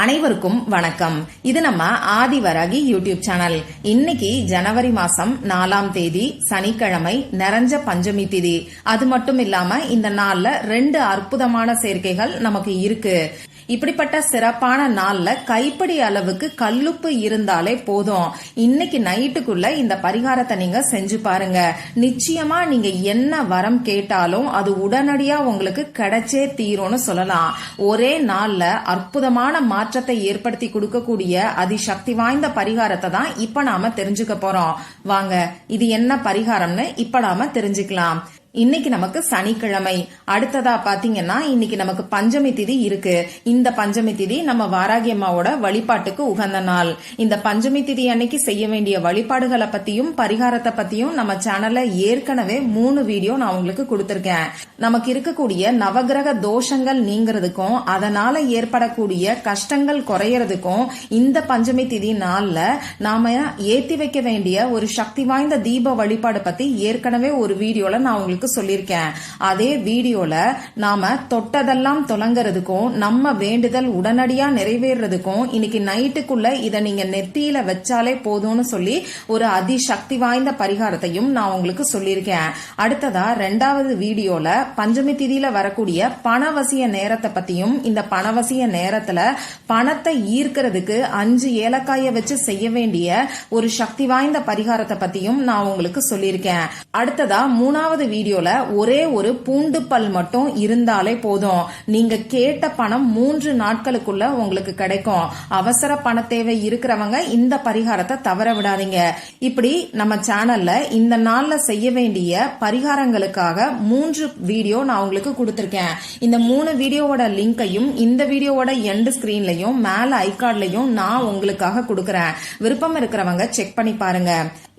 அனைவருக்கும் வணக்கம். இது நம்ம ஆதிவராகி யூடியூப் சேனல். இன்னைக்கு ஜனவரி மாசம் நாலாம் தேதி சனிக்கிழமை நிறைஞ்ச பஞ்சமி திதி. அது மட்டும் இல்லாம இந்த நாள்ல ரெண்டு அற்புதமான சேர்க்கைகள் நமக்கு இருக்கு. இப்படிப்பட்ட சிறப்பான நாள்ல கைப்படி அளவுக்கு கல்லுப்பு இருந்தாலே போதும். இன்னைக்கு நைட்டுக்குள்ள இந்த பரிகாரத்தை நீங்க செஞ்சு பாருங்க. நிச்சயமா நீங்க என்ன வரம் கேட்டாலும் அது உடனடியா உங்களுக்கு கிடைச்சே தீரும்னு சொல்லலாம். ஒரே நாள்ல அற்புதமான மாற்றத்தை ஏற்படுத்தி கொடுக்கக்கூடிய அதிசக்தி வாய்ந்த பரிகாரத்தை தான் இப்ப நாம தெரிஞ்சுக்க போறோம். வாங்க இது என்ன பரிகாரம்னு இப்ப நாம தெரிஞ்சுக்கலாம். இன்னைக்கு நமக்கு சனிக்கிழமை. அடுத்ததா பாத்தீங்கன்னா இன்னைக்கு நமக்கு பஞ்சமி திதி இருக்கு. இந்த பஞ்சமி திதி நம்ம வாராகி அம்மாவோட வழிபாட்டுக்கு உகந்த நாள். இந்த பஞ்சமி திதி அன்னைக்கு செய்ய வேண்டிய வழிபாடுகளை பத்தியும் பரிகாரத்தை பத்தியும் நம்ம சேனல்ல ஏற்கனவே மூணு வீடியோ நான் உங்களுக்கு கொடுத்திருக்கேன். நமக்கு இருக்கக்கூடிய நவகிரக தோஷங்கள் நீங்கிறதுக்கும் அதனால ஏற்படக்கூடிய கஷ்டங்கள் குறையறதுக்கும் இந்த பஞ்சமி திதி நாள்ல நாம ஏத்தி வைக்க வேண்டிய ஒரு சக்தி வாய்ந்த தீப வழிபாடு பத்தி ஏற்கனவே ஒரு வீடியோல நான் உங்களுக்கு சொல்லியிருக்கேன். அதே வீடியோல நாம தொட்டதெல்லாம் தொடங்குறதுக்கும் நம்ம வேண்டுதல் உடனடியா நிறைவேறதுக்கும் இன்னைக்கு நைட்டுக்குள்ள இதை நீங்க நெத்தியில வச்சாலே போதும்னு சொல்லி ஒரு அதிசக்தி வாய்ந்த பரிகாரத்தையும் நான் உங்களுக்கு சொல்லியிருக்கேன். அடுத்ததா ரெண்டாவது வீடியோல பஞ்சமி திதியில வரக்கூடிய பணவசிய நேரத்தை பத்தியும் இந்த பணவசிய நேரத்துல பணத்தை ஈர்க்கிறதுக்கு அஞ்சு ஏலக்காய வச்சு செய்ய வேண்டிய ஒரு சக்தி வாய்ந்த பரிகாரத்தை பத்தியும் நான் உங்களுக்கு சொல்லியிருக்கேன். அடுத்ததா மூணாவது வீடியோ வீடியோல ஒரே ஒரு பூண்டு பல் மட்டும் இருந்தாலே போதும். நீங்க கேட்ட பணம் மூன்று நாட்களுக்குள்ள உங்களுக்கு கிடைக்கும். அவசர பண தேவை இருக்கிறவங்க இந்த பரிகாரத்தை தவற விடாதீங்க. இப்படி நம்ம சேனல்ல இந்த நாள்ல செய்ய வேண்டிய பரிகாரங்களுக்காக மூன்று வீடியோ நான் உங்களுக்கு கொடுத்திருக்கேன். இந்த மூணு வீடியோவோட லிங்கையும் இந்த வீடியோவோட எண்ட் ஸ்கிரீன்லயும் மேல ஐகார்ட்லயும் நான் உங்களுக்காக கொடுக்கறேன். விருப்பம் இருக்கிறவங்க செக் பண்ணி பாருங்க.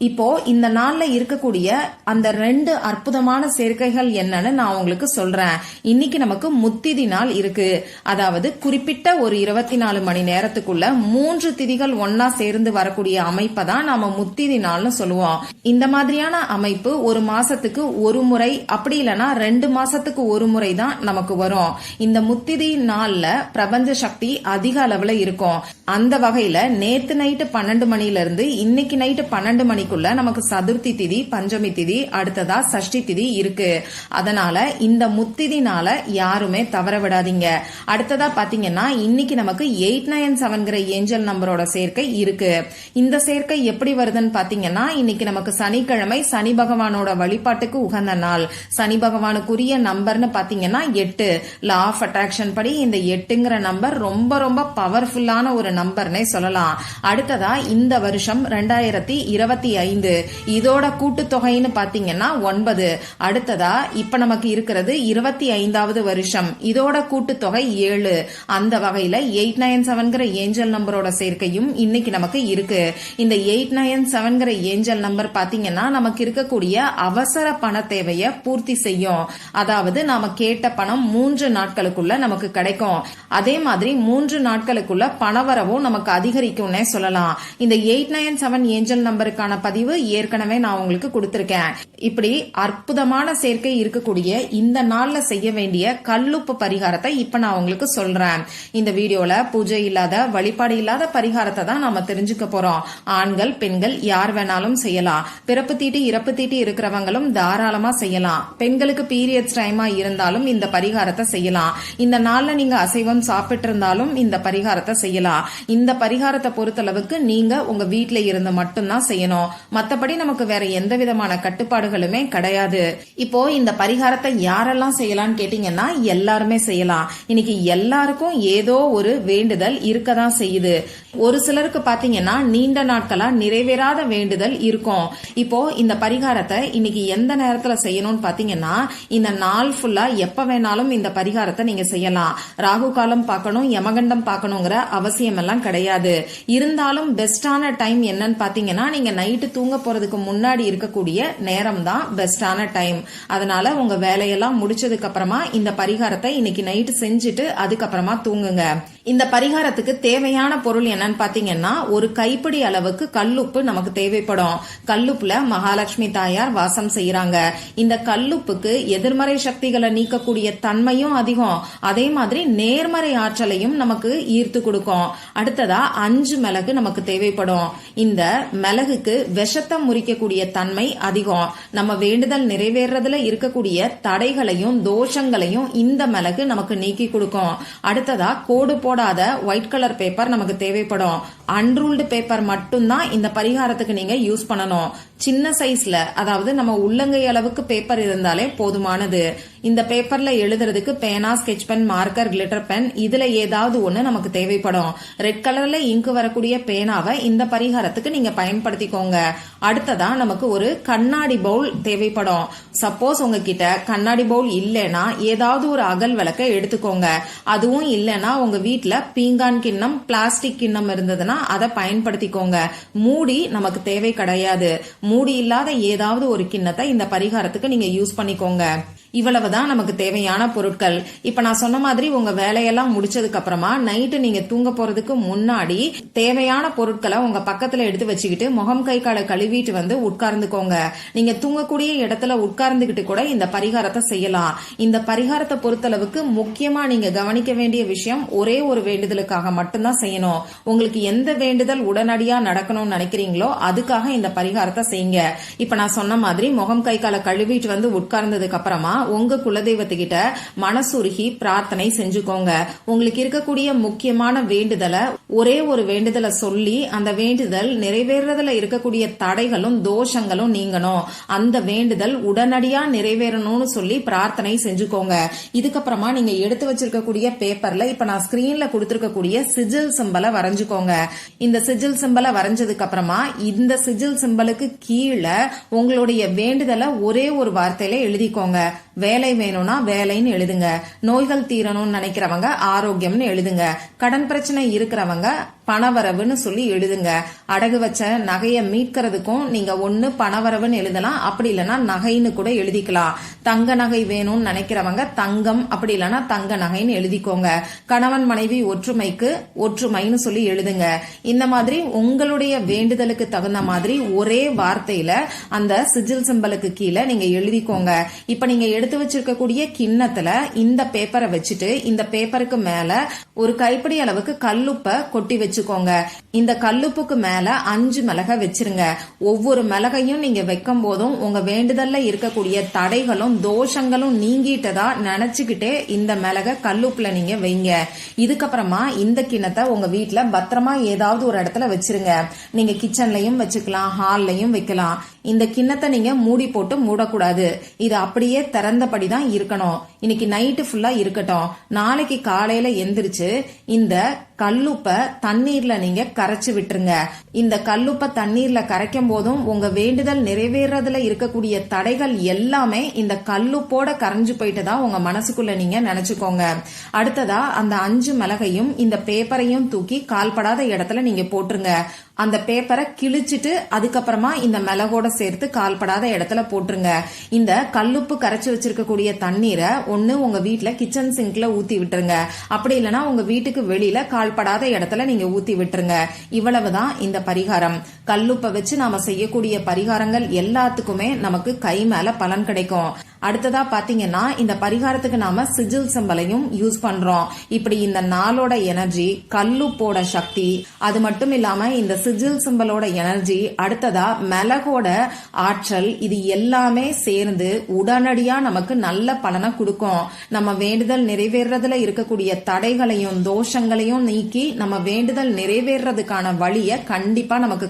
இப்போ இந்த நாள்ல இருக்கக்கூடிய அந்த ரெண்டு அற்புதமான சேர்க்கைகள் என்னன்னு நான் உங்களுக்கு சொல்றேன். இன்னைக்கு நமக்கு முத்திதி நாள் இருக்கு. அதாவது குறிப்பிட்ட ஒரு இருபத்தி நாலு மணி நேரத்துக்குள்ள மூன்று திதிகள் ஒன்னா சேர்ந்து வரக்கூடிய அமைப்பை தான் நாம முத்திதி நாள்னு சொல்லுவோம். இந்த மாதிரியான அமைப்பு ஒரு மாசத்துக்கு ஒரு முறை அப்படி இல்லைன்னா ரெண்டு மாசத்துக்கு ஒரு முறை தான் நமக்கு வரும். இந்த முத்திதி நாள்ல பிரபஞ்ச சக்தி அதிக அளவுல இருக்கும். அந்த வகையில நேத்து நைட்டு பன்னெண்டு மணில இருந்து இன்னைக்கு நைட்டு பன்னெண்டு மணிக்குள்ள நமக்கு சதுர்த்தி திதி பஞ்சமி திதி அடுத்ததா சஷ்டி திதி இருக்கு. அதனால இந்த முத்திதினால யாருமே தவற விடாதீங்க. அடுத்ததா பாத்தீங்கன்னா இன்னைக்கு நமக்கு எயிட் நைன் செவன்கிற ஏஞ்சல் நம்பரோட சேர்க்கை இருக்கு. இந்த சேர்க்கை எப்படி வருதுன்னு பாத்தீங்கன்னா இன்னைக்கு நமக்கு சனிக்கிழமை சனி பகவானோட வழிபாட்டுக்கு உகந்த நாள். சனி பகவானுக்குரிய நம்பர்னு பாத்தீங்கன்னா எட்டு. லா ஆஃப் அட்ராக்ஷன் படி இந்த எட்டுங்கிற நம்பர் ரொம்ப ரொம்ப பவர்ஃபுல்லான ஒரு நம்பர்னே சொல்லலாம். அடுத்ததா இந்த வருஷம் ரெண்டாயிரத்தி இருபத்தி ஐந்து. இதோட கூட்டுத்தொகைன்னு பாத்தீங்கன்னா ஒன்பது. அடுத்ததா இப்ப நமக்கு இருக்கிறது இருபத்தி ஐந்தாவது வருஷம். இதோட கூட்டுத்தொகை ஏழு. அந்த வகையில எயிட் நைன் செவன்கிற ஏஞ்சல் நம்பரோட சேர்க்கையும் இன்னைக்கு நமக்கு இருக்கு. இந்த எயிட் நைன் செவன்கிற ஏஞ்சல் நம்பர் பாத்தீங்கன்னா நமக்கு இருக்கக்கூடிய அவசர பண தேவைய பூர்த்தி செய்யும். அதாவது நாம கேட்ட பணம் மூன்று நாட்களுக்குள்ள நமக்கு கிடைக்கும். அதே மாதிரி மூன்று நாட்களுக்குள்ள பணவரவும் நமக்கு அதிகரிக்கும்னே சொல்லலாம். இந்த எயிட் நைன் செவன் ஏஞ்சல் நம்பருக்கான பதிவு ஏற்கனவே நான் உங்களுக்கு கொடுத்திருக்கேன். இப்படி அற்புதமான சேர்க்கை இருக்கக்கூடிய இந்த நாள்ல செய்ய வேண்டிய கல்லுப்பு பரிகாரத்தை இப்ப நான் உங்களுக்கு சொல்றேன். இந்த வீடியோல பூஜை இல்லாத வழிபாடு இல்லாத பரிகாரத்தை தான் நாம தெரிஞ்சுக்க போறோம். ஆண்கள் பெண்கள் யார் வேணாலும் செய்யலாம். பிறப்பு தீட்டி இறப்பு தீட்டி இருக்கிறவங்களும் தாராளமா செய்யலாம். பெண்களுக்கு பீரியட்ஸ் டைமா இருந்தாலும் இந்த பரிகாரத்தை செய்யலாம். இந்த நாள்ல நீங்க அசைவம் சாப்பிட்டு இருந்தாலும் இந்த பரிகாரத்தை செய்யலாம். இந்த பரிகாரத்தை பொறுத்தளவுக்கு நீங்க உங்க வீட்ல இருந்து மட்டும்தான் செய்யணும். மத்தபடி நமக்கு வேற எந்த விதமான கட்டுப்பாடுகளுமே கிடையாது. இப்போ இந்த பரிகாரத்தை யாரெல்லாம் செய்யலாம்னு கேட்டீங்கன்னா எல்லாருமே செய்யலாம். இன்னைக்கு எல்லாருக்கும் ஏதோ ஒரு வேண்டுதல் இருக்கதான் செய்யுது. ஒரு சிலருக்கு பாத்தீங்கன்னா நீண்ட நாட்களா நிறைவேறாத வேண்டுதல் இருக்கும். இப்போ இந்த பரிகாரத்தை இன்னைக்கு எந்த நேரத்துல செய்யணும்னு பாத்தீங்கன்னா இந்த நாள் ஃபுல்லா எப்ப வேணாலும் இந்த பரிகாரத்தை நீங்க செய்யலாம். ராகு காலம் பார்க்கணும் யமகண்டம் பார்க்கணுங்கிற அவசியம் எல்லாம் கிடையாது. இருந்தாலும் பெஸ்டான டைம் என்னன்னு பாத்தீங்கன்னா நீங்க நைட் நைட்டு தூங்க போறதுக்கு முன்னாடி இருக்கக்கூடிய நேரம் தான் பெஸ்டான டைம் அதனால உங்க வேலையெல்லாம் முடிச்சதுக்கு அப்புறமா இந்த பரிகாரத்தை இன்னைக்கு நைட்டு செஞ்சுட்டு அதுக்கப்புறமா தூங்குங்க. இந்த பரிகாரத்துக்கு தேவையான பொருள் என்னன்னு பாத்தீங்கன்னா ஒரு கைப்பிடி அளவுக்கு கல்லுப்பு நமக்கு தேவைப்படும். கல்லுப்புல மகாலட்சுமி தாயார் வாசம் செய்யறாங்க இந்த கல்லுப்புக்கு எதிர்மறை சக்திகளை நீக்கக்கூடிய தன்மையும் அதிகம். அதே மாதிரி நேர்மறை ஆற்றலையும் நமக்கு ஈர்த்து கொடுக்கும். அடுத்ததா அஞ்சு மிளகு நமக்கு தேவைப்படும். இந்த மிளகுக்கு விஷத்தை முறிக்கக்கூடிய தன்மை அதிகம். நம்ம வேண்டுதல் நிறைவேறதுல இருக்கக்கூடிய தடைகளையும் தோஷங்களையும் இந்த மிளகு நமக்கு நீக்கி கொடுக்கும். அடுத்ததா கோடு போடாத ஒயிட் கலர் பேப்பர் நமக்கு தேவைப்படும். அன்ரூல்டு பேப்பர் மட்டும்தான் இந்த பரிகாரத்துக்கு நீங்க யூஸ் பண்ணணும். சின்ன சைஸ்ல அதாவது நம்ம உள்ளங்கை அளவுக்கு பேப்பர் இருந்தாலே போதுமானது. இந்த பேப்பர்ல எழுதுறதுக்கு பேனா sketch pen marker glitter pen இதுல ஏதாவது ஒண்ணு நமக்கு தேவைப்படும். ரெட் கலர்ல இங்கு வரக்கூடிய பேனாவை இந்த பரிகாரத்துக்கு நீங்க பயன்படுத்திக்கோங்க. அடுத்ததா நமக்கு ஒரு கண்ணாடி பவுல் தேவைப்படும். சப்போஸ் உங்ககிட்ட கண்ணாடி பவுல் இல்லைன்னா ஏதாவது ஒரு அகல் விளக்க எடுத்துக்கோங்க. அதுவும் இல்லைன்னா உங்க வீட்டுல பீங்கான் கிண்ணம் பிளாஸ்டிக் கிண்ணம் இருந்ததுன்னா அதை பயன்படுத்திக்கோங்க. மூடி நமக்கு தேவை கிடையாது. மூடி இல்லாத ஏதாவது ஒரு கிண்ணத்தை இந்த பரிகாரத்துக்கு நீங்க யூஸ் பண்ணிக்கோங்க. இவ்வளவுதான் நமக்கு தேவையான பொருட்கள். இப்ப நான் சொன்ன மாதிரி உங்க வேலையெல்லாம் முடிச்சதுக்கு அப்புறமா நைட்டு நீங்க தூங்க போறதுக்கு முன்னாடி தேவையான பொருட்களை உங்க பக்கத்துல எடுத்து வச்சுக்கிட்டு முகம் கை காலை கழுவிட்டு வந்து உட்கார்ந்துக்கோங்க. நீங்க தூங்கக்கூடிய இடத்துல உட்கார்ந்துகிட்டு கூட இந்த பரிகாரத்தை செய்யலாம். இந்த பரிகாரத்தை பொறுத்தளவுக்கு முக்கியமா நீங்க கவனிக்க வேண்டிய விஷயம் ஒரே ஒரு வேண்டுதலுக்காக மட்டும்தான் செய்யணும். உங்களுக்கு எந்த வேண்டுதல் உடனடியா நடக்கணும்னு நினைக்கிறீங்களோ அதுக்காக இந்த பரிகாரத்தை செய்யுங்க. இப்ப நான் சொன்ன மாதிரி முகம் கை காலை கழுவிட்டு வந்து உட்கார்ந்ததுக்கு அப்புறமா உங்க குலதெய்வத்துக்கிட்ட மனசுருகி பிரார்த்தனை செஞ்சுக்கோங்க. உங்களுக்கு இருக்கக்கூடிய முக்கியமான வேண்டுதலை ஒரே ஒரு வேண்டுதலை சொல்லி அந்த வேண்டுதல் நிறைவேறதுல இருக்கக்கூடிய தடைகளும் தோஷங்களும் நீங்கணும். அந்த வேண்டுதல் உடனடியா நிறைவேறணும்னு சொல்லி பிரார்த்தனை செஞ்சுக்கோங்க. இதுக்கப்புறமா நீங்க எடுத்து வச்சிருக்கக்கூடிய பேப்பர்ல இப்ப நான் ஸ்கிரீன்ல கொடுத்திருக்கக்கூடிய சிஜில் சிம்பலை வரைஞ்சுக்கோங்க. இந்த சிஜில் சிம்பலை வரைஞ்சதுக்கு அப்புறமா இந்த சிஜில் சிம்பலுக்கு கீழே உங்களுடைய வேண்டுதலை ஒரே ஒரு வார்த்தையில எழுதிக்கோங்க. வேலை வேணும்னா வேலைன்னு எழுதுங்க. நோய்கள் தீரணும்னு நினைக்கிறவங்க ஆரோக்கியம்னு எழுதுங்க. கடன் பிரச்சனை இருக்கிறவங்க பணவரவுன்னு சொல்லி எழுதுங்க. அடகு வச்ச நகையை மீட்கிறதுக்கும் நீங்க ஒன்னு பணவரவுன்னு எழுதலாம். அப்படி இல்லைன்னா நகைன்னு கூட எழுதிக்கலாம். தங்க நகை வேணும்னு நினைக்கிறவங்க தங்கம் அப்படி இல்லைன்னா தங்க நகைன்னு எழுதிக்கோங்க. கணவன் மனைவி ஒற்றுமைக்கு ஒற்றுமைன்னு சொல்லி எழுதுங்க. இந்த மாதிரி உங்களுடைய வேண்டுதலுக்கு தகுந்த மாதிரி ஒரே வார்த்தையில அந்த சிஜில் சிம்பலுக்கு கீழே நீங்க எழுதிக்கோங்க. இப்ப நீங்க எடுத்து வச்சிருக்கக்கூடிய கிண்ணத்துல இந்த பேப்பரை வச்சுட்டு இந்த பேப்பருக்கு மேல ஒரு கைப்பிடி அளவுக்கு கல்லுப்பை கொட்டி வச்சு வச்சுக்கோங்க இந்த கல்லுப்புக்கு மேல அஞ்சு மிளகை வச்சிருங்க. ஒவ்வொரு மிளகையும் நீங்க வைக்கும் போதும் உங்க வேண்டுதல்ல இருக்கக்கூடிய தடைகளும் தோஷங்களும் நீங்கிட்டதா நினைச்சுக்கிட்டே இந்த மிளகை கல்லுப்புல நீங்க வைங்க. இதுக்கப்புறமா இந்த கிணத்தை உங்க வீட்டுல பத்திரமா ஏதாவது ஒரு இடத்துல வச்சிருங்க. நீங்க கிச்சன்லயும் வச்சுக்கலாம் ஹால்லையும் வைக்கலாம். இந்த கிண்ணத்தை நீங்க மூடி போட்டு மூடக்கூடாது. இது அப்படியே திறந்தபடி தான் இருக்கணும். இன்னைக்கு நைட்டு ஃபுல்லா இருக்கட்டும். நாளைக்கு காலையில எந்திரிச்சு இந்த கல்லுப்ப தண்ணீர்ல நீங்க கரைச்சு விட்டுருங்க. இந்த கல்லுப்ப தண்ணீர்ல கரைக்கும் போதும் உங்க வேண்டுதல் நிறைவேறதுல இருக்கக்கூடிய தடைகள் எல்லாமே இந்த கல்லுப்போட கரைஞ்சு போயிட்டு தான் உங்க மனசுக்குள்ள நீங்க நினைச்சுக்கோங்க. அடுத்ததா அந்த அஞ்சு மிளகையும் இந்த பேப்பரையும் தூக்கி கால்படாத இடத்துல நீங்க போட்டுருங்க. அந்த பேப்பரை கிழிச்சிட்டு அதுக்கப்புறமா இந்த மிளகோட சேர்த்து கால்படாத இடத்துல போட்டுருங்க. இந்த கல்லுப்பு கரைச்சி வச்சிருக்கக்கூடிய தண்ணீரை ஒண்ணு உங்க வீட்டில் கிச்சன் சிங்க்ல ஊத்தி விட்டுருங்க. அப்படி இல்லைன்னா உங்க வீட்டுக்கு வெளியில கால்படாத இடத்துல நீங்க ஊத்தி விட்டுருங்க. இவ்வளவுதான் இந்த பரிகாரம். கல்லுப்பை வச்சு நாம செய்யக்கூடிய பரிகாரங்கள் எல்லாத்துக்குமே நமக்கு கை மேல பலன் கிடைக்கும். அடுத்ததா பாத்தீங்கன்னா இந்த பரிகாரத்துக்கு நாம சிஜில் செம்பலையும் யூஸ் பண்றோம். இப்படி இந்த நாளோட எனர்ஜி கல்லுப்போட சக்தி அது மட்டும் இல்லாம இந்த சிஜில் சிம்பலோட எனர்ஜி அடுத்ததா மிளகோட ஆற்றல் இது எல்லாமே சேர்ந்து உடனடியா நமக்கு நல்ல பலனை கொடுக்கும். நம்ம வேண்டுதல் நிறைவேறதுல இருக்கக்கூடிய தடைகளையும் தோஷங்களையும் நீக்கி நம்ம வேண்டுதல் நிறைவேறதுக்கான வழிய கண்டிப்பா நமக்கு